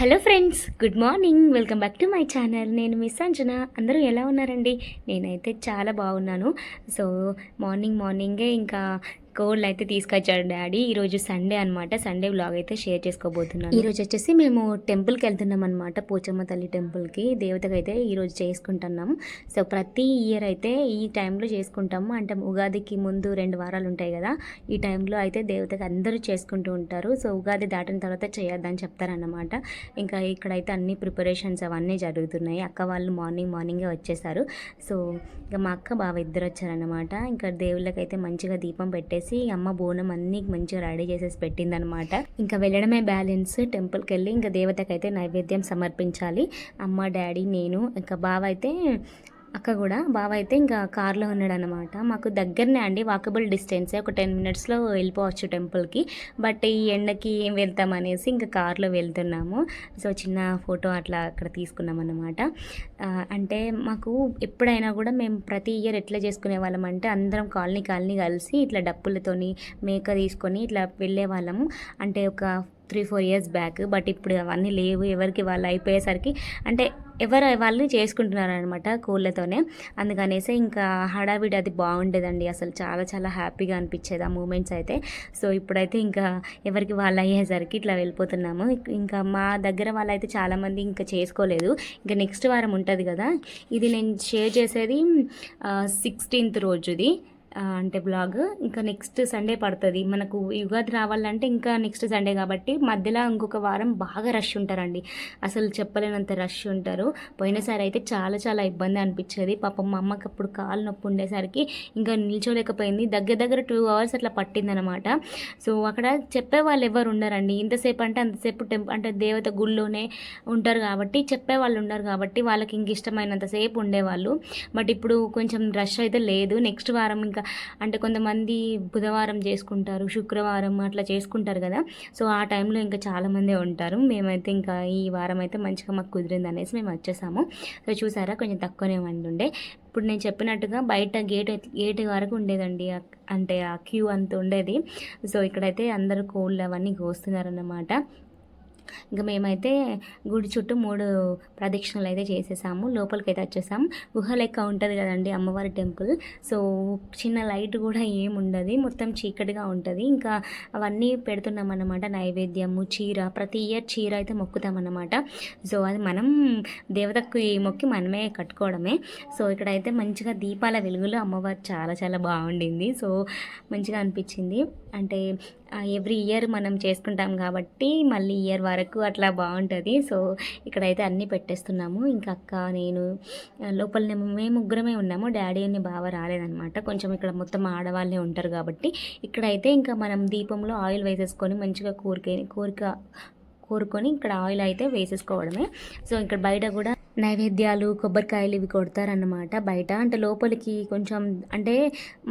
Hello friends good morning. Welcome back to my channel. నేను miss Anjana అందరూ ఎలా ఉన్నారండి? నేనైతే చాలా బాగున్నాను. సో మార్నింగ్ మార్నింగే ఇంకా కోల్డ్ అయితే తీసుకొచ్చాడు డాడీ. ఈరోజు సండే అనమాట సండే బ్లాగ్ అయితే షేర్ చేసుకోబోతున్నాను. ఈరోజు వచ్చేసి మేము టెంపుల్కి వెళ్తున్నాం అనమాట పోచమ్మ తల్లి టెంపుల్కి దేవతకి అయితే ఈరోజు చేసుకుంటున్నాం. సో ప్రతి ఇయర్ అయితే ఈ టైంలో చేసుకుంటాము అంటే ఉగాదికి ముందు రెండు వారాలు ఉంటాయి కదా. ఈ టైంలో అయితే దేవతకి అందరూ చేసుకుంటూ ఉంటారు. సో ఉగాది దాటిన తర్వాత చేయొద్దని చెప్తారన్నమాట. ఇంకా ఇక్కడైతే అన్ని ప్రిపరేషన్స్ అవన్నీ జరుగుతున్నాయి. అక్క వాళ్ళు మార్నింగ్ మార్నింగే వచ్చేసారు. సో ఇంకా మా అక్క బావ ఇద్దరు వచ్చారనమాట ఇంకా దేవుళ్ళకైతే మంచిగా దీపం పెట్టేసి అమ్మ బోనం అన్ని మంచిగా రెడీ చేసేసి పెట్టిందనమాట ఇంకా వెళ్ళడమే బ్యాలెన్స్. టెంపుల్కి వెళ్ళి ఇంకా దేవతకైతే నైవేద్యం సమర్పించాలి. అమ్మ డాడీ నేను ఇంకా బావ అయితే అక్క కూడా బావ అయితే ఇంకా కార్లో ఉన్నాడు అనమాట మాకు దగ్గరనే అండి వాకబుల్ డిస్టెన్సే ఒక టెన్ మినిట్స్లో వెళ్ళిపోవచ్చు టెంపుల్కి బట్ ఈ ఎండకి ఏం వెళ్తాం అనేసి ఇంకా కార్లో వెళ్తున్నాము. సో చిన్న ఫోటో అట్లా అక్కడ తీసుకున్నాం అనమాట అంటే మాకు ఎప్పుడైనా కూడా మేము ప్రతి ఇయర్ ఎట్లా చేసుకునే వాళ్ళం అంటే అందరం కాలనీ కాలనీ కలిసి ఇట్లా డప్పులతోని మేక తీసుకొని ఇట్లా వెళ్ళే వాళ్ళము. అంటే ఒక three four years back but ఇప్పుడు అవన్నీ లేవు ఎవరికి వాళ్ళు అయిపోయేసరికి అంటే ఎవరు వాళ్ళు చేసుకుంటున్నారు అనమాట కోళ్ళతోనే. అందుకనేసి ఇంకా హడావిడి అది బాగుండేదండి. అసలు చాలా చాలా హ్యాపీగా అనిపించేది ఆ మూమెంట్స్ అయితే. సో ఇప్పుడైతే ఇంకా ఎవరికి వాళ్ళు అయ్యేసరికి ఇట్లా వెళ్ళిపోతున్నాము. ఇంకా మా దగ్గర వాళ్ళైతే చాలామంది ఇంకా చేసుకోలేదు. ఇంకా నెక్స్ట్ వారం ఉంటుంది కదా. ఇది నేను షేర్ చేసేది సిక్స్టీన్త్ రోజుది. అంటే బ్లాగ్ ఇంకా నెక్స్ట్ సండే పడుతుంది. మనకు యుగాది రావాలంటే ఇంకా నెక్స్ట్ సండే కాబట్టి మధ్యలో ఇంకొక వారం బాగా రష్ ఉంటారండి. అసలు చెప్పలేనంత రష్ ఉంటారు. పోయినసారి అయితే చాలా చాలా ఇబ్బంది అనిపించేది. పాపం మా అమ్మకి అప్పుడు కాలు నొప్పి ఉండేసరికి ఇంకా నిల్చోలేకపోయింది. దగ్గర దగ్గర టూ అవర్స్ అట్లా పట్టిందనమాట. సో అక్కడ చెప్పే వాళ్ళు ఎవరు ఉండరండి. ఇంతసేపు అంటే అంతసేపు టెంప్ అంటే దేవత గుళ్ళోనే ఉంటారు కాబట్టి చెప్పే వాళ్ళు ఉండరు కాబట్టి వాళ్ళకి ఇంక ఇష్టమైనంతసేపు ఉండేవాళ్ళు. బట్ ఇప్పుడు కొంచెం రష్ అయితే లేదు. నెక్స్ట్ వారం ఇంకా అంటే కొంతమంది బుధవారం చేసుకుంటారు శుక్రవారం అట్లా చేసుకుంటారు కదా. సో ఆ టైంలో ఇంకా చాలామందే ఉంటారు. మేమైతే ఇంకా ఈ వారం అయితే మంచిగా మాకు కుదిరింది అనేసి మేము వచ్చేసాము. సో చూసారా? కొంచెం తక్కువనే మంది ఉండే. ఇప్పుడు నేను చెప్పినట్టుగా బయట గేట్ గేట్ వరకు ఉండేదండి. అంటే ఆ క్యూ అంత ఉండేది. సో ఇక్కడైతే అందరు కోళ్ళు అవన్నీ కోస్తున్నారన్నమాట. ఇంకా మేమైతే గుడి చుట్టూ మూడు ప్రదక్షిణలు అయితే చేసేసాము. లోపలికి అయితే వచ్చేసాము గుహ లెక్క ఉంటుంది కదండి అమ్మవారి టెంపుల్. సో చిన్న లైట్ కూడా ఏముండదు. మొత్తం చీకటిగా ఉంటుంది. ఇంకా అవన్నీ పెడుతున్నాం అనమాట నైవేద్యము చీర ప్రతి ఇయర్ చీర అయితే మొక్కుతామన్నమాట. సో అది మనం దేవతకు మొక్కి మనమే కట్టుకోవడమే. సో ఇక్కడైతే మంచిగా దీపాల వెలుగులో అమ్మవారు చాలా చాలా బాగుండింది. సో మంచిగా అనిపించింది. అంటే ఎవ్రీ ఇయర్ మనం చేసుకుంటాం కాబట్టి మళ్ళీ ఇయర్ వరకు అట్లా బాగుంటుంది. సో ఇక్కడైతే అన్నీ పెట్టేస్తున్నాము. ఇంకా అక్క నేను లోపల మేము ముగ్గురమే ఉన్నాము. డాడీ అని బాగా రాలేదనమాట కొంచెం ఇక్కడ మొత్తం ఆడవాళ్ళే ఉంటారు కాబట్టి. ఇక్కడైతే ఇంకా మనం దీపంలో ఆయిల్ వేసేసుకొని మంచిగా కోరిక కోరిక కోరుకొని ఇక్కడ ఆయిల్ అయితే వేసేసుకోవడమే. సో ఇక్కడ బయట కూడా నైవేద్యాలు కొబ్బరికాయలు ఇవి కొడతారన్నమాట బయట. అంటే లోపలికి కొంచెం అంటే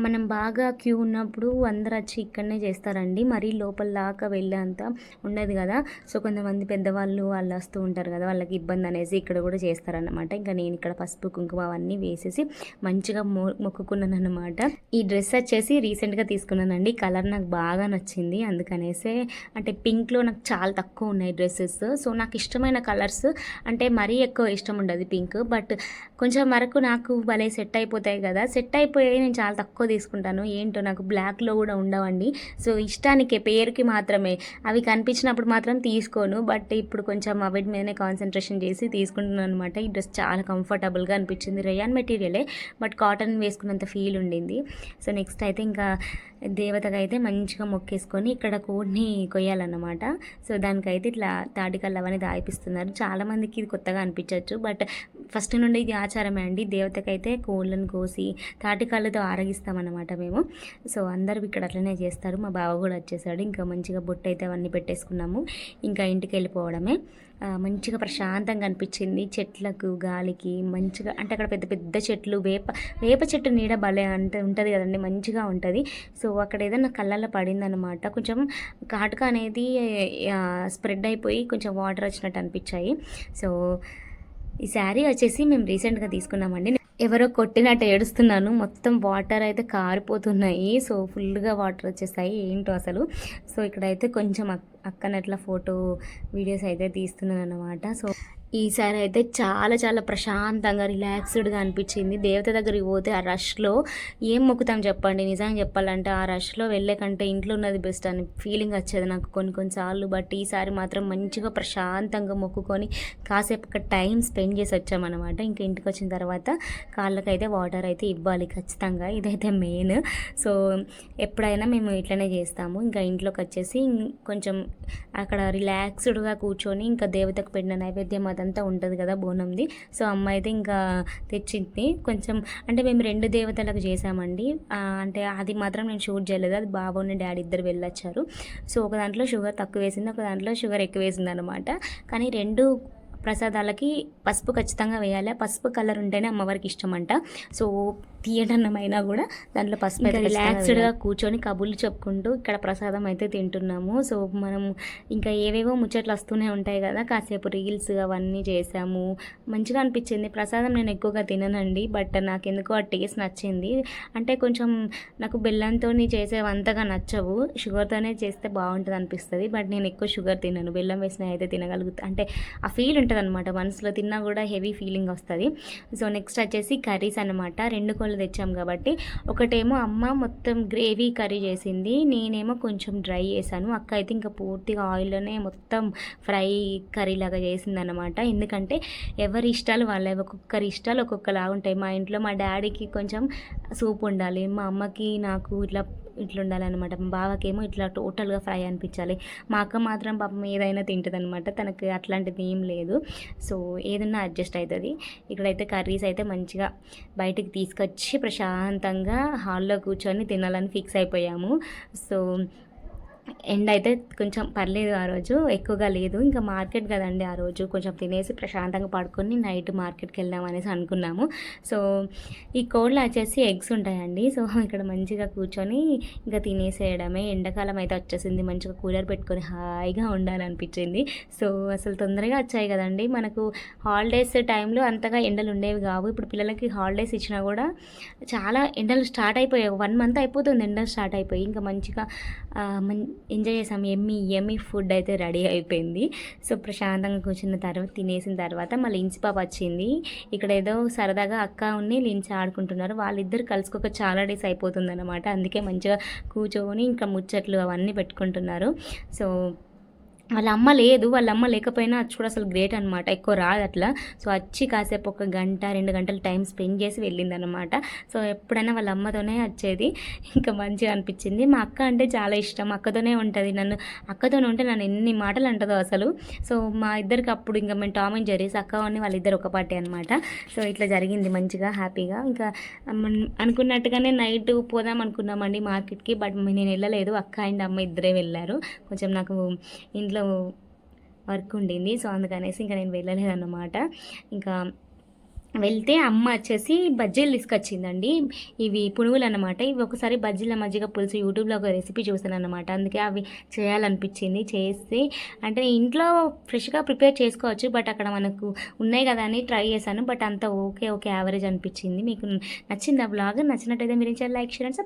మనం బాగా క్యూ ఉన్నప్పుడు అందరు వచ్చి ఇక్కడనే చేస్తారండి. మరీ లోపల దాకా వెళ్ళేంత ఉండదు కదా. సో కొంతమంది పెద్దవాళ్ళు వాళ్ళు వస్తూ ఉంటారు కదా. వాళ్ళకి ఇబ్బంది అనేసి ఇక్కడ కూడా చేస్తారన్నమాట. ఇంకా నేను ఇక్కడ పసుపు కుంకుమ అవన్నీ వేసేసి మంచిగా మొ మొక్కుకున్నాను అనమాట ఈ డ్రెస్ వచ్చేసి రీసెంట్గా తీసుకున్నానండి. కలర్ నాకు బాగా నచ్చింది. అందుకనేసే అంటే పింక్లో నాకు చాలా తక్కువ ఉన్నాయి డ్రెస్సెస్. సో నాకు ఇష్టమైన కలర్స్ అంటే మరీ ఎక్కువ ఇష్టం ఉండదు పింక్. బట్ కొంచెం వరకు నాకు భలే సెట్ అయిపోతాయి కదా. సెట్ అయిపోయాయి నేను చాలా తక్కువ తీసుకుంటాను. ఏంటో నాకు బ్లాక్లో కూడా ఉండవండి. సో ఇష్టానికి పేరుకి మాత్రమే. అవి కనిపించినప్పుడు మాత్రం తీసుకోను. బట్ ఇప్పుడు కొంచెం వాటి మీదనే కాన్సన్ట్రేషన్ చేసి తీసుకుంటున్నాను అనమాట ఈ డ్రెస్ చాలా కంఫర్టబుల్గా అనిపించింది. రేయాన్ మెటీరియలే బట్ కాటన్ వేసుకున్నంత ఫీల్ ఉండింది. సో నెక్స్ట్ అయితే ఇంకా దేవతగా అయితే మంచిగా మొక్కేసుకొని ఇక్కడ కోడిని కొయ్యాలన్నమాట. సో దానికైతే ఇట్లా తాటికల్లు అవన్నీ దాయిపిస్తున్నారు. చాలామందికి ఇది కొత్తగా అనిపించవచ్చు. బట్ ఫస్ట్ నుండి ఇది ఆచారమే అండి. దేవతకైతే కోళ్ళను కోసి తాటికాళ్ళతో ఆరగిస్తామన్నమాట మేము. సో అందరూ ఇక్కడ అట్లనే చేస్తారు. మా బావ కూడా వచ్చేసాడు. ఇంకా మంచిగా బొట్టు అయితే అవన్నీ పెట్టేసుకున్నాము. ఇంకా ఇంటికి వెళ్ళిపోవడమే. మంచిగా ప్రశాంతంగా అనిపించింది. చెట్లకు గాలికి మంచిగా అంటే అక్కడ పెద్ద పెద్ద చెట్లు వేప వేప చెట్టు నీడ భలే అంటే ఉంటుంది కదండి. మంచిగా ఉంటుంది. సో అక్కడ ఏదైనా కళ్ళల్లో పడిందనమాట కొంచెం కాటుక అనేది స్ప్రెడ్ అయిపోయి కొంచెం వాటర్ వచ్చినట్టు అనిపించాయి. సో ఈ శారీ వచ్చేసి మేము రీసెంట్గా తీసుకున్నామండి. ఎవరో కొట్టినట్టు ఏడుస్తున్నాను. మొత్తం వాటర్ అయితే కారిపోతున్నాయి. సో ఫుల్గా వాటర్ వచ్చేసాయి. ఏంటో అసలు. సో ఇక్కడైతే కొంచెం అక్కనట్ల ఫోటో వీడియోస్ అయితే తీస్తున్నాను అనమాట సో ఈసారి అయితే చాలా చాలా ప్రశాంతంగా రిలాక్స్డ్గా అనిపించింది. దేవత దగ్గరికి పోతే ఆ రష్లో ఏం మొక్కుతాం చెప్పండి. నిజంగా చెప్పాలంటే ఆ రష్లో వెళ్ళే కంటే ఇంట్లో ఉన్నది బెస్ట్ అని ఫీలింగ్ వచ్చేది నాకు కొన్ని కొన్నిసార్లు బట్ ఈసారి మాత్రం మంచిగా ప్రశాంతంగా మొక్కుకొని కాసేపు ఒక టైం స్పెండ్ చేసి వచ్చామన్నమాట. ఇంకా ఇంటికి వచ్చిన తర్వాత కాళ్ళకైతే వాటర్ అయితే ఇవ్వాలి ఖచ్చితంగా. ఇదైతే మెయిన్. సో ఎప్పుడైనా మేము ఇట్లనే చేస్తాము. ఇంకా ఇంట్లోకి వచ్చేసి ఇం- కొంచెం అక్కడ రిలాక్స్డ్గా కూర్చొని ఇంకా దేవతకు పెట్టిన నైవేద్యం అదంతా ఉంటుంది కదా బోనంది. సో అమ్మ అయితే ఇంకా తెచ్చింది. కొంచెం అంటే మేము రెండు దేవతలకు చేసామండి. అంటే అది మాత్రం నేను షూట్ చేయలేదు. అది బాబుని డాడీ ఇద్దరు వెళ్ళొచ్చారు. సో ఒక దాంట్లో షుగర్ తక్కువ వేసింది ఒక దాంట్లో షుగర్ ఎక్కువ వేసింది అనమాట కానీ రెండు ప్రసాదాలకి పసుపు ఖచ్చితంగా వేయాలి. పసుపు కలర్ ఉంటేనే అమ్మవారికి ఇష్టం అంట సో తీయటన్నమైనా కూడా దాంట్లో పసుపు అయితే రిలాక్స్డ్గా కూర్చొని కబుర్లు చెప్పుకుంటూ ఇక్కడ ప్రసాదం అయితే తింటున్నాము. సో మనం ఇంకా ఏవేవో ముచ్చట్లు వస్తూనే ఉంటాయి కదా. కాసేపు రీల్స్ అవన్నీ చేసాము మంచిగా అనిపించింది. ప్రసాదం నేను ఎక్కువగా తిననండి. బట్ నాకు ఎందుకో ఆ టేస్ట్ నచ్చింది. అంటే కొంచెం నాకు బెల్లంతో చేసేవి అంతగా నచ్చవు. షుగర్తోనే చేస్తే బాగుంటుంది అనిపిస్తుంది బట్ నేను ఎక్కువ షుగర్ తినను. బెల్లం వేసిన అయితే తినగలుగుతా. అంటే ఆ ఫీల్ ఉంటుంది అనమాట మనసులో తిన్నా కూడా హెవీ ఫీలింగ్ వస్తుంది. సో నెక్స్ట్ వచ్చేసి కర్రీస్ అనమాట రెండు కోళ్ళు తెచ్చాం కాబట్టి. ఒకటేమో అమ్మ మొత్తం గ్రేవీ కర్రీ చేసింది. నేనేమో కొంచెం డ్రై చేశాను. అక్క అయితే ఇంకా పూర్తిగా ఆయిల్లోనే మొత్తం ఫ్రై కర్రీ లాగా చేసింది అనమాట ఎందుకంటే ఎవరి ఇష్టాలు వాళ్ళ ఒక్కొక్కరి ఇష్టాలు ఒక్కొక్కలాగా ఉంటాయి మా ఇంట్లో మా డాడీకి కొంచెం సూప్ ఉండాలి. మా అమ్మకి నాకు ఇట్లా ఇట్లా ఉండాలన్నమాట బావకేమో ఇట్లా టోటల్గా ఫ్రై అనిపించాలి. మా అక్క మాత్రం పాపం ఏదైనా తింటుందన్నమాట. తనకు తనకి అట్లాంటిది ఏం లేదు. సో ఏదన్నా అడ్జస్ట్ అవుతుంది ఇక్కడైతే కర్రీస్ అయితే మంచిగా బయటికి తీసుకొచ్చి ప్రశాంతంగా హాల్లో కూర్చొని తినాలని ఫిక్స్ అయిపోయాము. సో ఎండ అయితే కొంచెం పర్లేదు ఆ రోజు ఎక్కువగా లేదు. ఇంకా మార్కెట్ కదండి ఆ రోజు కొంచెం తినేసి ప్రశాంతంగా పడుకొని నైట్ మార్కెట్కి వెళ్దాం అనేసి అనుకున్నాము. సో ఈ కోళ్ళు వచ్చేసి ఎగ్స్ ఉంటాయండి. సో ఇక్కడ మంచిగా కూర్చొని ఇంకా తినేసేయడమే. ఎండాకాలం అయితే వచ్చేసింది. మంచిగా కూలర్ పెట్టుకొని హాయిగా ఉండాలనిపించింది. సో అసలు తొందరగా వచ్చాయి కదండి. మనకు హాలిడేస్ టైంలో అంతగా ఎండలు ఉండేవి కావు. ఇప్పుడు పిల్లలకి హాలిడేస్ ఇచ్చినా కూడా చాలా ఎండలు స్టార్ట్ అయిపోయాయి. వన్ మంత్ అయిపోతుంది ఎండలు స్టార్ట్ అయిపోయి. ఇంకా మంచిగా ఆ, ఎంజాయ్ చేసాం. ఎమ్మి ఎమ్మి ఫుడ్ అయితే రెడీ అయిపోయింది. సో ప్రశాంతంగా కూర్చున్న తర్వాత తినేసిన తర్వాత మళ్ళీ లించి పాప వచ్చింది. ఇక్కడ ఏదో సరదాగా అక్క ఉన్ని లించి ఆడుకుంటున్నారు. వాళ్ళిద్దరు కలుసుకోక చాలా డేస్ అయిపోతుంది అనమాట అందుకే మంచిగా కూర్చొని ఇంకా ముచ్చట్లు అవన్నీ పెట్టుకుంటున్నారు. సో వాళ్ళ అమ్మ లేదు వాళ్ళ అమ్మ లేకపోయినా అది కూడా అసలు గ్రేట్ అనమాట ఎక్కువ రాదు అట్లా. సో వచ్చి కాసేపు ఒక గంట రెండు గంటలు టైం స్పెండ్ చేసి వెళ్ళిందనమాట సో ఎప్పుడైనా వాళ్ళ అమ్మతోనే వచ్చేది. ఇంకా మంచిగా అనిపించింది. మా అక్క అంటే చాలా ఇష్టం. అక్కతోనే ఉంటుంది. నన్ను అక్కతోనే ఉంటే నన్ను ఎన్ని మాటలు అంటుందో అసలు. సో మా ఇద్దరికి అప్పుడు ఇంకా మేము టామ్ అండ్ జెరీస్ అక్క అని వాళ్ళిద్దరు ఒక పార్టీ అనమాట సో ఇట్లా జరిగింది మంచిగా హ్యాపీగా. ఇంకా అనుకున్నట్టుగానే నైట్ పోదాం అనుకున్నామండి మార్కెట్కి. బట్ నేను వెళ్ళలేదు. అక్క అండ్ అమ్మ ఇద్దరే వెళ్ళారు. కొంచెం నాకు ఇంట్లో వర్క్ ఉండింది. సో అందుకనేసి ఇంకా నేను వెళ్ళలేదు అన్నమాట ఇంకా వెళ్తే అమ్మ వచ్చేసి బజ్జీలు తీసుకొచ్చిందండి. ఇవి పునుగులు అన్నమాట ఇవి ఒకసారి బజ్జీల మజ్జిగ పులుసు యూట్యూబ్లో ఒక రెసిపీ చూసాను అనమాట అందుకే అవి చేయాలనిపించింది. చేసి అంటే ఇంట్లో ఫ్రెష్గా ప్రిపేర్ చేసుకోవచ్చు. బట్ అక్కడ మనకు ఉన్నాయి కదా అని ట్రై చేశాను. బట్ అంత ఓకే ఓకే యావరేజ్ అనిపించింది. మీకు నచ్చింది ఆ బ్లాగ్? నచ్చినట్టయితే మీరు లైక్ షేర్ అండ్